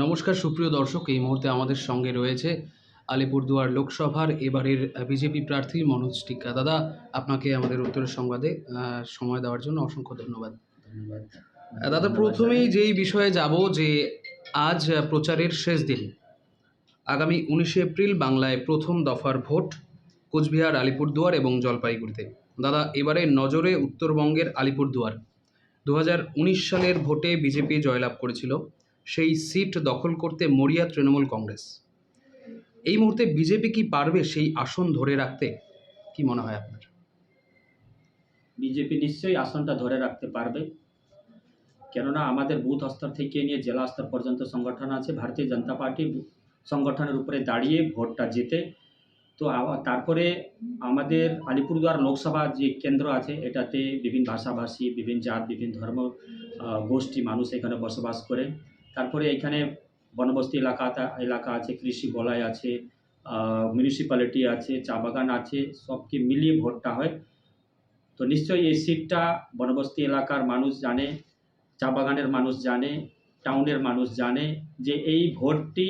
নমস্কার সুপ্রিয় দর্শক। এই মুহূর্তে আমাদের সঙ্গে রয়েছে আলিপুরদুয়ার লোকসভার এবারের বিজেপি প্রার্থী মনোজ টিক্কা। দাদা আপনাকে আমাদের উত্তরের সংবাদে সময় দেওয়ার জন্য অসংখ্য ধন্যবাদ। ধন্যবাদ। দাদা প্রথমেই যেই বিষয়ে যাব যে আজ প্রচারের শেষ দিন আগামী উনিশে এপ্রিল বাংলায় প্রথম দফার ভোট কোচবিহার আলিপুরদুয়ার এবং জলপাইগুড়িতে। দাদা এবারে নজরে উত্তরবঙ্গের আলিপুরদুয়ার। দু হাজার উনিশ সালের ভোটে বিজেপি জয়লাভ করেছিল। সেই সিট দখল করতে মরিয়া তৃণমূল কংগ্রেস। এই মুহূর্তে বিজেপি কি পারবে সেই আসন ধরে রাখতে? কি মনে হয় আপনার? বিজেপি নিশ্চয়ই আসনটা ধরে রাখতে পারবে। কেননা আমাদের বুথ স্তর থেকে নিয়ে জেলা স্তর পর্যন্ত সংগঠন আছে, ভারতীয় জনতা পার্টি সংগঠনের উপরে দাঁড়িয়ে ভোটটা জেতে। তো তারপরে আমাদের আলিপুরদুয়ার লোকসভা যে কেন্দ্র আছে, এটাতে বিভিন্ন ভাষাভাষী, বিভিন্ন জাত, বিভিন্ন ধর্ম গোষ্ঠী মানুষ এখানে বসবাস করে। তারপরে এখানে বনবস্তি এলাকা এলাকা আছে, কৃষি বলয় আছে মিউনিসিপ্যালিটি আছে, চা বাগান আছে, সবকে মিলিয়ে ভোটটা হয়। তো নিশ্চয়ই এই সিটটা বনবস্তি এলাকার মানুষ জানে, চা বাগানের মানুষ জানে, টাউনের মানুষ জানে যে এই ভোটটি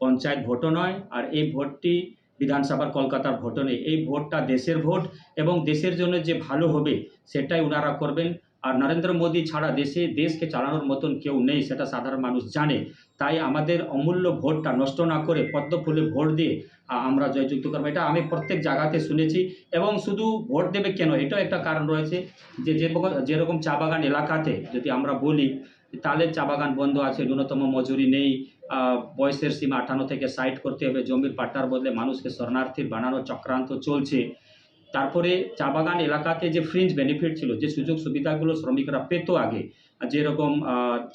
পঞ্চায়েত ভোটও নয় আর এই ভোটটি বিধানসভার কলকাতার ভোটও নেই। এই ভোটটা দেশের ভোট এবং দেশের জন্য যে ভালো হবে সেটাই ওনারা করবেন। আর নরেন্দ্র মোদী ছাড়া দেশে, দেশকে চালানোর মতন কেউ নেই, সেটা সাধারণ মানুষ জানে। তাই আমাদের অমূল্য ভোটটা নষ্ট না করে পদ্ম ফুলে ভোট দিয়ে আমরা জয়যুক্ত করব। এটা আমি প্রত্যেক জায়গাতে শুনেছি এবং শুধু ভোট দেবে কেন? এটাও একটা কারণ রয়েছে যে যেরকম যেরকম চা বাগান এলাকাতে যদি আমরা বলি, তাহলে চা বাগান বন্ধ আছে, ন্যূনতম মজুরি নেই বয়সের সীমা আঠান্ন থেকে ষাট করতে হবে, জমির পাট্টার বদলে মানুষকে শরণার্থীর বানানোর চক্রান্ত চলছে। তারপরে চা বাগান এলাকাতে যে ফ্রিঞ্জ বেনিফিট ছিল, যে সুযোগ সুবিধাগুলো শ্রমিকরা পেত আগে যেরকম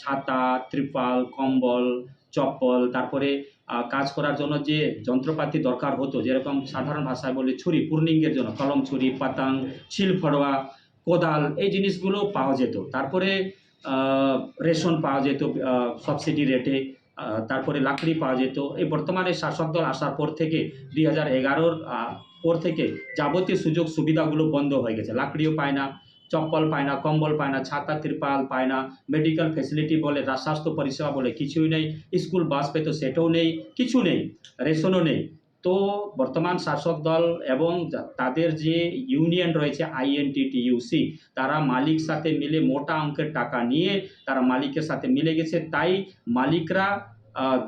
ছাতা, ত্রিপাল, কম্বল, চপ্পল, তারপরে কাজ করার জন্য যে যন্ত্রপাতি দরকার হতো, যেরকম সাধারণ ভাষায় বলে ছুরি, পূর্ণিঙ্গের জন্য কলম ছুরি, পাতাং, শিল ফড়োয়া, কোদাল, এই জিনিসগুলো পাওয়া যেত। তারপরে রেশন পাওয়া যেত সাবসিডি রেটে তারপরে লাকড়ি পাওয়া যেত। এই বর্তমানে শাসক দল আসার পর থেকে দুই হাজার এগারোর পর থেকে যাবতীয় সুযোগ সুবিধাগুলো বন্ধ হয়ে গেছে। লাকড়িও পায় না, চপ্পল পায় না, কম্বল পায় না, ছাতা, ত্রিপাল পায় না মেডিকেল ফেসিলিটি বলে স্বাস্থ্য পরিষেবা বলে কিছুই নেই স্কুল বাস পেত সেটাও নেই, কিছু নেই রেশনও নেই। তো বর্তমান শাসক দল এবং তাদের যে ইউনিয়ন রয়েছে আইএনটিটিইউসি তারা মালিক সাথে মিলে মোটা অঙ্কের টাকা নিয়ে তারা মালিকের সাথে মিলে গেছে। তাই মালিকরা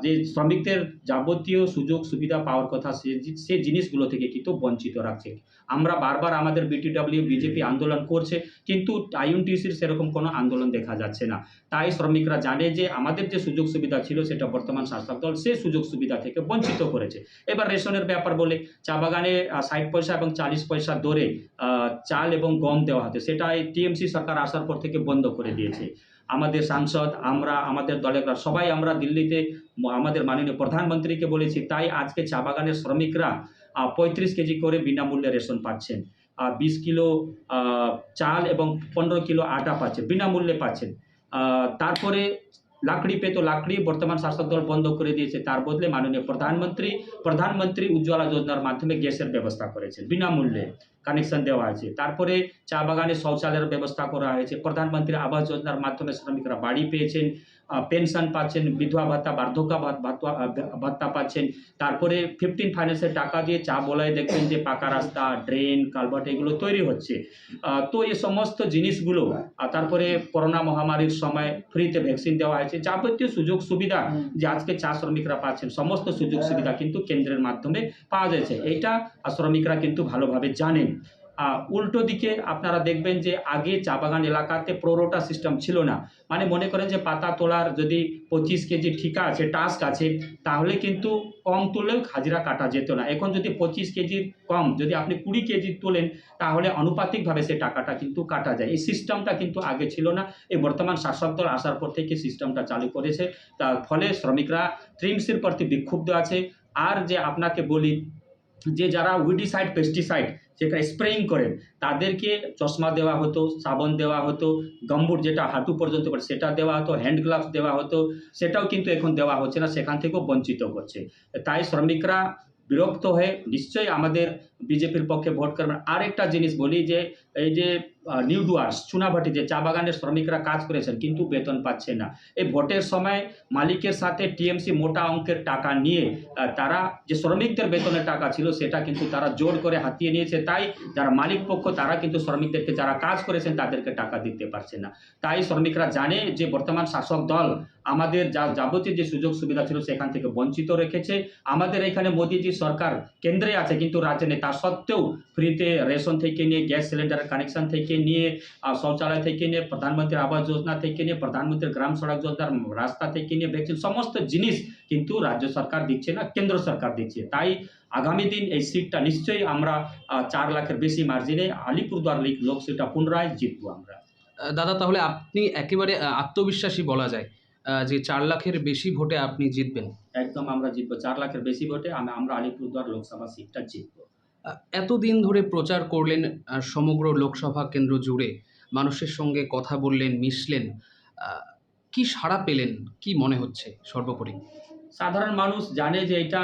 যে শ্রমিকদের যাবতীয় সুযোগ সুবিধা পাওয়ার কথা সে সে জিনিসগুলো থেকে কিন্তু বঞ্চিত রাখছে। আমরা বারবার আমাদের বিটিডব্লিউ বিজেপি আন্দোলন করছে কিন্তু আইএনটিসির সেরকম কোনো আন্দোলন দেখা যাচ্ছে না। তাই শ্রমিকরা জানে যে আমাদের যে সুযোগ সুবিধা ছিল সেটা বর্তমান শাসক দল সে সুযোগ সুবিধা থেকে বঞ্চিত করেছে। এবার রেশনের ব্যাপার বলে চা বাগানে ষাট পয়সা এবং চালিশ পয়সা দরে চাল এবং গম দেওয়া হতো। সেটা টিএমসি সরকার আসার পর থেকে বন্ধ করে দিয়েছে। আমাদের সাংসদ, আমরা, আমাদের দলের সবাই আমরা দিল্লিতে আমাদের মাননীয় প্রধানমন্ত্রীকে বলেছি, তাই আজকে চা বাগানের শ্রমিকরা পঁয়ত্রিশ কেজি করে বিনামূল্যে রেশন পাচ্ছেন বিশ কিলো চাল এবং পনেরো কিলো আটা পাচ্ছেন, বিনামূল্যে পাচ্ছেন। তারপরে লাকড়ি পেতো লাকড়ি বর্তমান শাসক দল বন্ধ করে দিয়েছে তার বদলে মাননীয় প্রধানমন্ত্রী প্রধানমন্ত্রী উজ্জ্বলা যোজনার মাধ্যমে গ্যাসের ব্যবস্থা করেছে বিনামূল্যে কানেকশন দেওয়া আছে তারপরে চা বাগানে শৌচালয়ের ব্যবস্থা করা হয়েছে, প্রধানমন্ত্রী আবাস যোজনার মাধ্যমে শ্রমিকরা বাড়ি পেয়েছেন পেনশন পাচ্ছেন বিধবা ভাতা বার্ধক্য ভাতা- পাচ্ছেন। তারপরে ফিফটিন ফাইন্যান্সের টাকা দিয়ে চা বলায় দেখবেন যে পাকা রাস্তা ড্রেন কালভার্ট এগুলো তৈরি হচ্ছে। তো এই সমস্ত জিনিসগুলো আর তারপরে করোনা মহামারীর সময় ফ্রিতে ভ্যাকসিন দেওয়া হয়েছে। যাবতীয় সুযোগ সুবিধা যে আজকে চা শ্রমিকরা পাচ্ছেন সমস্ত সুযোগ সুবিধা কিন্তু কেন্দ্রের মাধ্যমে পাওয়া যাচ্ছে। এইটা শ্রমিকরা কিন্তু ভালোভাবে জানেন। উল্টো দিকে আপনারা দেখবেন যে আগে চা বাগান এলাকাতে প্রোরোটা সিস্টেম ছিল না। মানে মনে করেন যে পাতা তোলার যদি পঁচিশ কেজি ঠিকা আছে, টাস্ক আছে, তাহলে কিন্তু কম তুললেও হাজিরা কাটা যেত না। এখন যদি পঁচিশ কেজির কম, যদি আপনি কুড়ি কেজি তোলেন, তাহলে আনুপাতিকভাবে সে টাকাটা কিন্তু কাটা যায়। এই সিস্টেমটা কিন্তু আগে ছিল না। এই বর্তমান শাসক দল আসার পর থেকে সিস্টেমটা চালু করেছে। তার ফলে শ্রমিকরা ট্রিমসের প্রতি বিক্ষুব্ধ আছে। আর যে আপনাকে বলি যে যারা উইডিসাইড পেস্টিসাইড যেটা স্প্রেইং করেন, তাদেরকে চশমা দেওয়া হতো, সাবন দেওয়া হতো, গম্বুর যেটা হাঁটু পর্যন্ত করে সেটা দেওয়া হতো হ্যান্ড গ্লাভস দেওয়া হতো, সেটাও কিন্তু এখন দেওয়া হচ্ছে না, সেখান থেকেও বঞ্চিত করছে তাই শ্রমিকরা বিরক্ত হয়ে নিশ্চয়ই আমাদের বিজেপির পক্ষে ভোট করবেন। আরেকটা জিনিস বলি যে, এই যে নিউ ডুয়ার্স চুনাভাটি যে চা বাগানের শ্রমিকরা কাজ করেছেন, কিন্তু বেতন পাচ্ছে না। এই ভোটের সময় মালিকের সাথে টিএমসি মোটা অঙ্কের টাকা নিয়ে তারা যে শ্রমিকদের বেতনের টাকা ছিল, সেটা কিন্তু তারা জোর করে হাতিয়ে নিয়েছে। তাই যারা মালিক পক্ষ, তারা কিন্তু শ্রমিকদেরকে যারা কাজ করেছেন, তাদেরকে টাকা দিতে পারছে না। তাই শ্রমিকরা জানে যে বর্তমান শাসক দল আমাদের যা যাবতীয় যে সুযোগ সুবিধা ছিল, সেখান থেকে বঞ্চিত রেখেছে। আমাদের এখানে মোদিজি সরকার কেন্দ্রে আছে, কিন্তু রাজ্যে নেই। তা সত্ত্বেও ফ্রিতে রেশন থেকে নিয়ে, গ্যাস সিলিন্ডার কানেকশন থেকে নিয়ে শৌচালয় থেকে নিয়ে প্রধানমন্ত্রী আবাস যোজনা থেকে নিয়ে প্রধানমন্ত্রী গ্রাম সড়ক যোজনার রাস্তা থেকে নিয়ে ভ্যাকসিন সমস্ত জিনিস কিন্তু রাজ্য সরকার দিচ্ছে না কেন্দ্র সরকার দিচ্ছে। তাই আগামী দিন এই সিটটা নিশ্চয়ই আমরা চার লাখের বেশি মার্জিনে আলিপুরদুয়ার লোক সিটটা পুনরায় জিতবো আমরা। দাদা তাহলে আপনি একেবারে আত্মবিশ্বাসী বলা যায় যে চার লাখের বেশি ভোটে আপনি জিতবেন। একদম আমরা জিতবো চার লাখের বেশি ভোটে আমরা আলিপুরদুয়ার লোকসভা সিটটা জিতবো। এতদিন ধরে প্রচার করলেন সমগ্র লোকসভা কেন্দ্র জুড়ে, মানুষের সঙ্গে কথা বললেন, মিশলেন কি সাড়া পেলেন, কি মনে হচ্ছে সর্বোপরি? সাধারণ মানুষ জানে যে এটা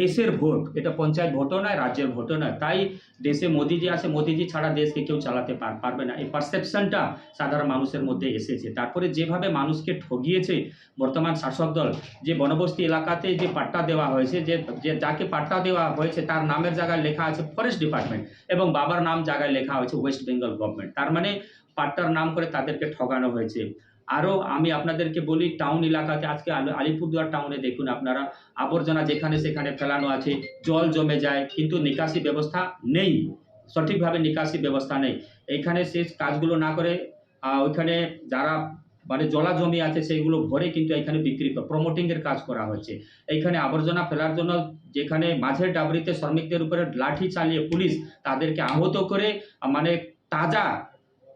দেশের ভোট, এটা পঞ্চায়েত ভোটও নয়, রাজ্যের ভোটও নয়। তাই দেশে মোদিজি আছে, মোদিজি ছাড়া দেশকে কেউ চালাতে পারবে না। এই পারসেপশনটা সাধারণ মানুষের মধ্যে এসেছে। তারপরে যেভাবে মানুষকে ঠগিয়েছে বর্তমান শাসক দল, যে বনবস্তি এলাকাতে যে পাট্টা দেওয়া হয়েছে, যে যাকে পাট্টা দেওয়া হয়েছে, তার নামের জায়গায় লেখা আছে ফরেস্ট ডিপার্টমেন্ট এবং বাবার নাম জায়গায় লেখা হয়েছে ওয়েস্ট বেঙ্গল গভর্নমেন্ট তার মানে পাট্টার নাম করে তাদেরকে ঠগানো হয়েছে। আরও আমি আপনাদেরকে বলি টাউন এলাকাতে আজকে আলি- আলিপুরদুয়ার টাউনে দেখুন আপনারা, আবর্জনা যেখানে সেখানে ফেলানো আছে, জল জমে যায়, কিন্তু নিকাশি ব্যবস্থা নেই। সঠিকভাবে নিকাশি ব্যবস্থা নেই। এইখানে সে কাজগুলো না করে ওইখানে যারা মানে জলা জমি আছে সেইগুলো ভরে কিন্তু এখানে বিক্রি করে প্রমোটিংয়ের কাজ করা হচ্ছে এইখানে আবর্জনা ফেলার জন্য যেখানে মাঝের ডাবরিতে শ্রমিকদের উপরে লাঠি চালিয়ে পুলিশ তাদেরকে আহত করে মানে তাজা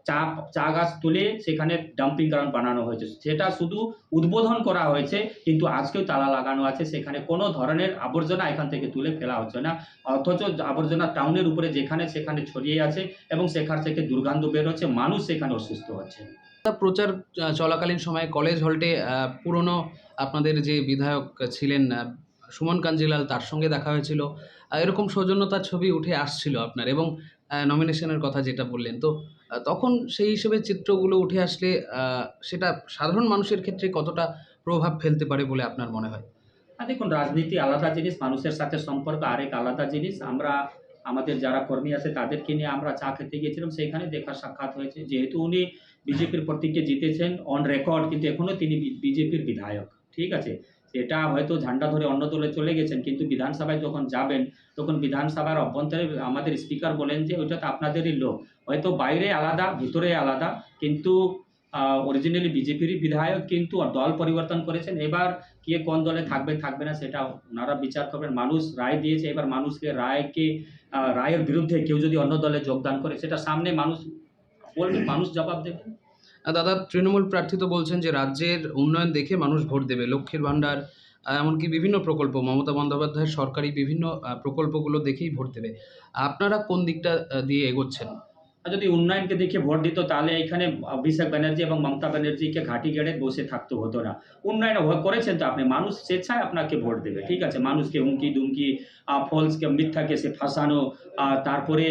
চা চা গাছ তুলে সেখানে ডাম্পিং গ্রাউন্ড বানানো হয়েছে। সেটা শুধু উদ্বোধন করা হয়েছে, কিন্তু আজকেও তালা লাগানো আছে। সেখানে কোনো ধরনের আবর্জনা এখান থেকে তুলে ফেলা হচ্ছে না। অথচ আবর্জনা টাউনের উপরে যেখানে সেখানে ছড়িয়ে আছে এবং সেখান থেকে দুর্গন্ধ বের হচ্ছে, মানুষ সেখানে অসুস্থ হচ্ছে। প্রচার চলাকালীন সময়ে কলেজ হলটে পুরনো আপনাদের যে বিধায়ক ছিলেন সুমন কাঞ্জিলাল, তার সঙ্গে দেখা হয়েছিল। এরকম সৌজন্যতার ছবি উঠে আসছিল আপনার এবং নমিনেশনের কথা যেটা বললেন। তো তখন সেই হিসেবে চিত্রগুলো উঠে আসলে সেটা সাধারণ মানুষের ক্ষেত্রে কতটা প্রভাব ফেলতে পারে বলে আপনার মনে হয়? দেখুন, রাজনীতি আলাদা জিনিস, মানুষের সাথে সম্পর্ক আরেক আলাদা জিনিস। আমরা, আমাদের যারা কর্মী আছে, তাদেরকে নিয়ে আমরা চা খেতে গিয়েছিলাম সেখানে দেখা সাক্ষাৎ হয়েছে। যেহেতু উনি বিজেপির প্রতীকে জিতেছেন অন রেকর্ড কিন্তু এখনও তিনি বিজেপির বিধায়ক, ঠিক আছে? সেটা হয়তো ঝান্ডা ধরে অন্য দলে চলে গেছেন, কিন্তু বিধানসভায় যখন যাবেন, তখন বিধানসভার অভ্যন্তরে আমাদের স্পিকার বলেন যে ওইটা তো আপনাদেরই লোক। হয়তো বাইরে আলাদা, ভিতরে আলাদা, কিন্তু অরিজিনালি বিজেপির বিধায়ক, কিন্তু দল পরিবর্তন করেছেন। এবার কে কোন দলে থাকবে থাকবে না, সেটা ওনারা বিচার করবেন। মানুষ রায় দিয়েছে, এবার মানুষকে রায়কে রায়ের বিরুদ্ধে কেউ যদি অন্য দলে যোগদান করে, সেটা সামনে মানুষ বলবে, মানুষ জবাব দেবে। দাদা, তৃণমূল প্রার্থী তো বলছেন যে রাজ্যের উন্নয়ন দেখে মানুষ ভোট দেবে। লক্ষ্মীর ভাণ্ডার এমনকি বিভিন্ন প্রকল্প, মমতা বন্দ্যোপাধ্যায়ের সরকারি বিভিন্ন প্রকল্পগুলো দেখেই ভোট দেবে। আপনারা কোন দিকটা দিয়ে এগোচ্ছেন? যদি উন্নয়নকে দেখে ভোট দিত তাহলে এখানে অভিষেক ব্যানার্জি এবং মমতা ব্যানার্জিকে ঘাটি গেড়ে বসে থাকতে হতো না। উন্নয়ন করেছেন তো আপনি। মানুষ স্বেচ্ছায় আপনাকে ভোট দেবে, ঠিক আছে? মানুষকে হুমকি দুমকি ফলসকে, মিথ্যাকে সে ফাঁসানো তারপরে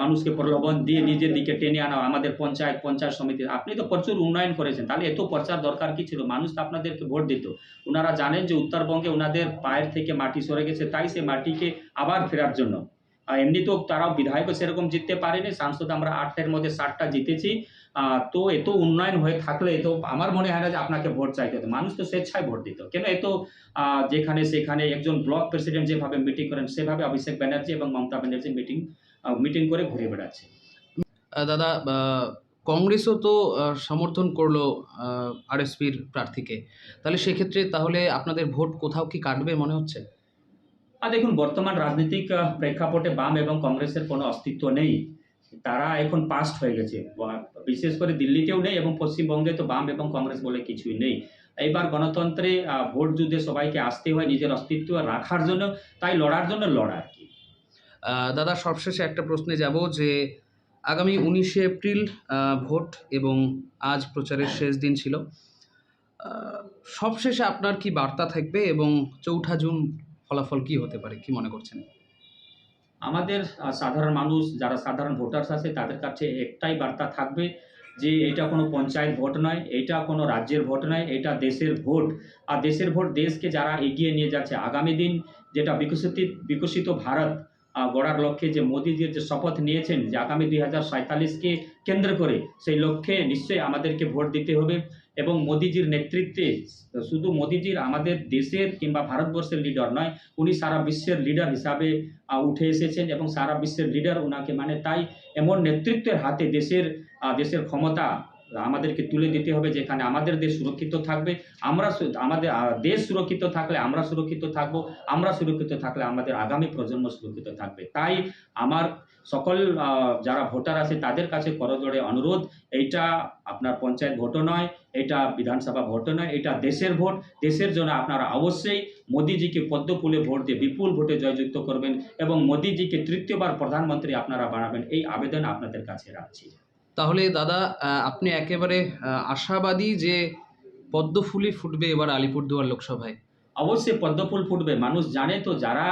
মানুষকে প্রলোভন দিয়ে নিজের দিকে টেনে আনা, আমাদের পঞ্চায়েত পঞ্চায়েত সমিতি। আপনি তো প্রচুর উন্নয়ন করেছেন, তাহলে এত প্রচার দরকার কি ছিল? মানুষ তো আপনাদেরকে ভোট দিত। ওনারা জানেন যে উত্তরবঙ্গে ওনাদের পায়ের থেকে মাটি সরে গেছে, তাই সে মাটিকে আবার ফেরার জন্য আর এমনি তো তারাও বিধায়কও সেরকম জিততে পারেনি। সাংসদ আমরা আটটার মধ্যে ষাটটা জিতেছি। তো এত উন্নয়ন হয়ে থাকলে তো আমার মনে হয় না যে আপনাকে ভোট চাইতে হতো। মানুষ তো স্বেচ্ছায় ভোট দিত। কেন এত যেখানে সেখানে একজন ব্লক প্রেসিডেন্ট যেভাবে মিটিং করেন, সেভাবে অভিষেক ব্যানার্জি এবং মমতা ব্যানার্জি মিটিং মিটিং করে ঘুরে বেড়াচ্ছে। দাদা কংগ্রেসও তো সমর্থন করল আরএসপির প্রার্থীকে। তাহলে সেক্ষেত্রে তাহলে আপনাদের ভোট কোথাও কি কাটবে মনে হচ্ছে? আর দেখুন, বর্তমান রাজনৈতিক প্রেক্ষাপটে বাম এবং কংগ্রেসের কোনো অস্তিত্ব নেই। তারা এখন পাস্ট হয়ে গেছে। বিশেষ করে দিল্লিতেও নেই এবং পশ্চিমবঙ্গে তো বাম এবং কংগ্রেস বলে কিছুই নেই। এইবার গণতন্ত্রে ভোট যুদ্ধে সবাইকে আসতে হয় নিজের অস্তিত্ব রাখার জন্য, তাই লড়ার জন্য লড়া আর কি। দাদা, সবশেষে একটা প্রশ্নে যাব যে, আগামী উনিশে এপ্রিল ভোট এবং আজ প্রচারের শেষ দিন ছিল। সবশেষে আপনার কি বার্তা থাকবে এবং চৌঠা জুন ফলাফল কি হতে পারে? কি মনে করছেন? আমাদের সাধারণ মানুষ, যারা সাধারণ ভোটার্স আছে, তাদের কাছে একটাই বার্তা থাকবে যে এটা কোনো পঞ্চায়েত ভোট নয়, এটা কোনো রাজ্যের ভোট নয়, এটা দেশের ভোট। আর দেশের ভোট দেশকে যারা এগিয়ে নিয়ে যাচ্ছে আগামী দিন, যেটা বিকশিত বিকশিত ভারত গড়ার লক্ষ্যে যে মোদিজির যে শপথ নিয়েছেন যে আগামী দুই হাজার সাঁতাল্লিশকে কেন্দ্র করে, সেই লক্ষ্যে নিশ্চয়ই আমাদেরকে ভোট দিতে হবে। এবং মোদিজির নেতৃত্বে শুধু মোদিজির আমাদের দেশের কিংবা ভারতবর্ষের লিডার নয়, উনি সারা বিশ্বের লিডার হিসাবে উঠে এসেছেন এবং সারা বিশ্বের লিডার ওনাকে মানে তাই এমন নেতৃত্বের হাতে দেশের দেশের ক্ষমতা আমাদেরকে তুলে দিতে হবে যেখানে আমাদের দেশ সুরক্ষিত থাকবে, আমরা আমাদের দেশ সুরক্ষিত থাকলে আমরা সুরক্ষিত থাকব, আমরা সুরক্ষিত থাকলে আমাদের আগামী প্রজন্ম সুরক্ষিত থাকবে। তাই আমার সকল যারা ভোটার আছে তাদের কাছে করজোড়ে অনুরোধ, এইটা আপনার পঞ্চায়েত ভোটও নয় এটা বিধানসভা ভোটও নয় এটা দেশের ভোট। দেশের জন্য আপনারা অবশ্যই মোদিজিকে পদ্ম ফুলে ভোট দিয়ে বিপুল ভোটে জয়যুক্ত করবেন এবং মোদিজিকে তৃতীয়বার প্রধানমন্ত্রী আপনারা বানাবেন, এই আবেদন আপনাদের কাছে রাখছি। তাহলে দাদা আপনি একেবারে আশাবাদী যে পদ্মফুলি ফুটবে এবার আলিপুরদুয়ার লোকসভায়? অবশ্যই পদ্মফুল ফুটবে। মানুষ জানে তো, যারা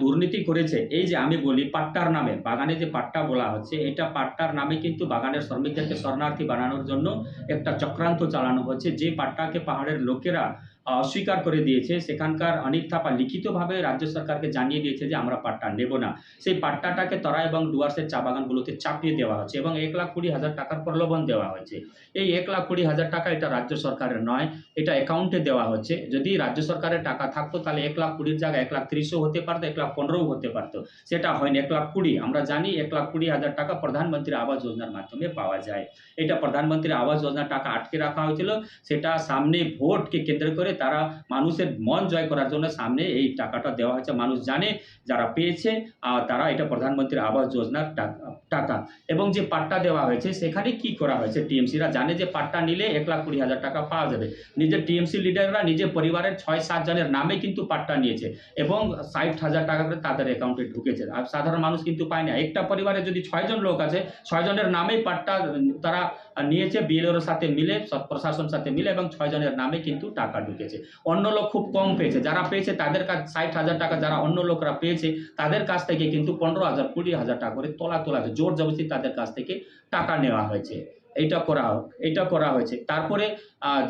দুর্নীতি করেছে, এই যে আমি বলি পাট্টার নামে, বাগানে যে পাট্টা বলা হচ্ছে, এটা পাট্টার নামে কিন্তু বাগানের শ্রমিকদেরকে শরণার্থী বানানোর জন্য একটা চক্রান্ত চালানো হচ্ছে। যে পাট্টাকে পাহাড়ের লোকেরা অস্বীকার করে দিয়েছে। সেখানকার অনেক থাপা লিখিতভাবে রাজ্য সরকারকে জানিয়ে দিয়েছে যে, আমরা পাট্টা নেব না। সেই পাট্টাটাকে তরা এবং ডুয়ার্সের চা বাগানগুলোতে চাপিয়ে দেওয়া হচ্ছে এবং এক লাখ কুড়ি হাজার টাকার প্রলোভন দেওয়া হয়েছে। এই এক লাখ কুড়ি হাজার টাকা এটা রাজ্য সরকারের নয়, এটা অ্যাকাউন্টে দেওয়া হচ্ছে। যদি রাজ্য সরকারের টাকা থাকতো, তাহলে এক লাখ কুড়ির জায়গায় এক লাখ তিরিশও হতে পারতো, এক লাখ পনেরোও হতে পারতো। সেটা হয়নি, এক লাখ কুড়ি। আমরা জানি এক লাখ কুড়ি হাজার টাকা প্রধানমন্ত্রী আবাস যোজনার মাধ্যমে পাওয়া যায়। এটা প্রধানমন্ত্রী আবাস যোজনার টাকা আটকে রাখা হয়েছিল। সেটা সামনে ভোটকে কেন্দ্র করে তারা মানুষের মন জয় করার জন্য সামনে এই টাকাটা দেওয়া হয়েছে। মানুষ জানে যারা পেয়েছে আহ, তারা এটা প্রধানমন্ত্রী আবাস যোজনার টাকা- টাকা। এবং যে পাট্টা দেওয়া হয়েছে সেখানে কি করা হয়েছে? টিএমসিরা জানে যে পাট্টা নিলে এক লাখ কুড়ি হাজার টাকা পাওয়া যাবে। নিজের টিএমসি লিডাররা নিজের পরিবারের ছয় সাত জনের নামে কিন্তু পাট্টা নিয়েছে এবং ষাট হাজার টাকা করে তাদের অ্যাকাউন্টে ঢুকেছে। আর সাধারণ মানুষ কিন্তু পায় না। একটা পরিবারে যদি ছয়জন লোক আছে ছয়জনের নামেই পাট্টা তারা নিয়েছে বিএলওর সাথে মিলে প্রশাসন সাথে মিলে এবং ছয়জনের নামে কিন্তু টাকা ঢুকেছে। অন্য লোক খুব কম পেয়েছে। যারা পেয়েছে তাদের কাছ, ষাট হাজার টাকা যারা অন্য লোকরা পেয়েছে, তাদের কাছ থেকে কিন্তু পনেরো হাজার, কুড়ি হাজার টাকা করে তোলা তোলা জোর জবরদস্তি তাদের কাছ থেকে টাকা নেওয়া হয়েছে। এইটা করা এটা করা হয়েছে। তারপরে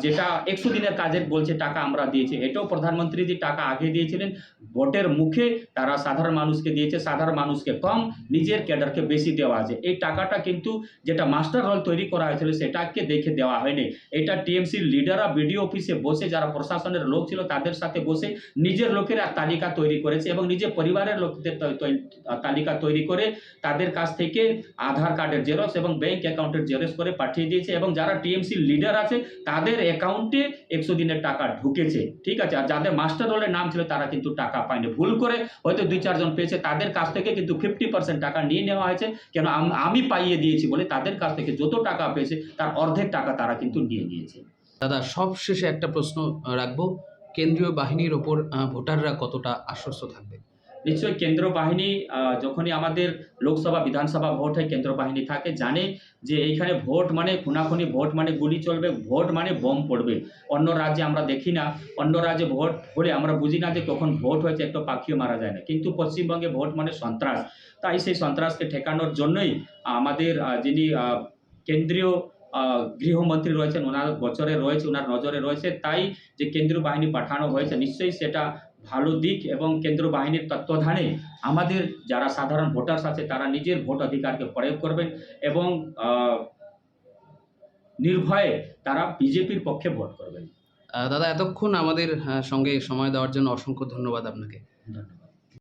যেটা একশো দিনের কাজের বলছে, টাকা আমরা দিয়েছি। এটাও প্রধানমন্ত্রী যে টাকা আগে দিয়েছিলেন। ভোটের মুখে তারা সাধারণ মানুষকে দিয়েছে, সাধারণ মানুষকে কম, নিজের ক্যাডারকে বেশি দেওয়া আছে। এই টাকাটা কিন্তু যেটা মাস্টার রোল তৈরি করা হয়েছিল, সেটাকে দেখে দেওয়া হয়নি। এটা টিএমসির লিডাররা বিডিও অফিসে বসে, যারা প্রশাসনের লোক ছিল, তাদের সাথে বসে নিজের লোকেরা তালিকা তৈরি করেছে এবং নিজের পরিবারের লোকদের তালিকা তৈরি করে তাদের কাছ থেকে আধার কার্ডের জেরক্স এবং ব্যাংক অ্যাকাউন্টের জেরক্স করে পাঠিয়ে দিয়েছে এবং যারা টিএমসি লিডার আছে, তাদের অ্যাকাউন্টে একশো দিনের টাকা ঢুকেছে। ঠিক আছে? আর যাদের মাস্টার রোলের নাম ছিল, তারা কিন্তু টাকা পায়নি। ভুল করে হয়তো দুই চারজন পেয়েছে। তাদের কাছ থেকে কিন্তু ফিফটি পার্সেন্ট টাকা নিয়ে নেওয়া হয়েছে। কেন আমি পাইয়ে দিয়েছি বলে তাদের কাছ থেকে যত টাকা পেয়েছে, তার অর্ধেক টাকা তারা কিন্তু নিয়ে নিয়েছে। দাদা সব শেষে একটা প্রশ্ন রাখব। কেন্দ্রীয় বাহিনীর ওপর ভোটাররা কতটা আশ্বস্ত থাকবে? নিশ্চয়ই কেন্দ্র বাহিনী যখনই আমাদের লোকসভা, বিধানসভা ভোট হয় কেন্দ্র বাহিনী থাকে, জানে যে এইখানে ভোট মানে খুনাখুনি, ভোট মানে গুলি চলবে, ভোট মানে বোম পড়বে। অন্য রাজ্যে আমরা দেখি না, অন্য রাজ্যে ভোট হলে আমরা বুঝি না যে কখন ভোট হয়েছে, একটা পাখিও মারা যায় না। কিন্তু পশ্চিমবঙ্গে ভোট মানে সন্ত্রাস। তাই সেই সন্ত্রাসকে ঠেকানোর জন্যই আমাদের যিনি কেন্দ্রীয় গৃহমন্ত্রী রয়েছেন, ওনার বছরে রয়েছে, ওনার নজরে রয়েছে। তাই যে কেন্দ্রীয় বাহিনী পাঠানো হয়েছে, নিশ্চয়ই সেটা ভালো দিক এবং কেন্দ্র বাহিনীর তত্ত্বাবধানে আমাদের যারা সাধারণ ভোটার্স আছে তারা নিজের ভোট অধিকারকে প্রয়োগ করবেন এবং নির্ভয়ে তারা বিজেপির পক্ষে ভোট করবেন। দাদা এতক্ষণ আমাদের সঙ্গে সময় দেওয়ার জন্য অসংখ্য ধন্যবাদ আপনাকে। ধন্যবাদ।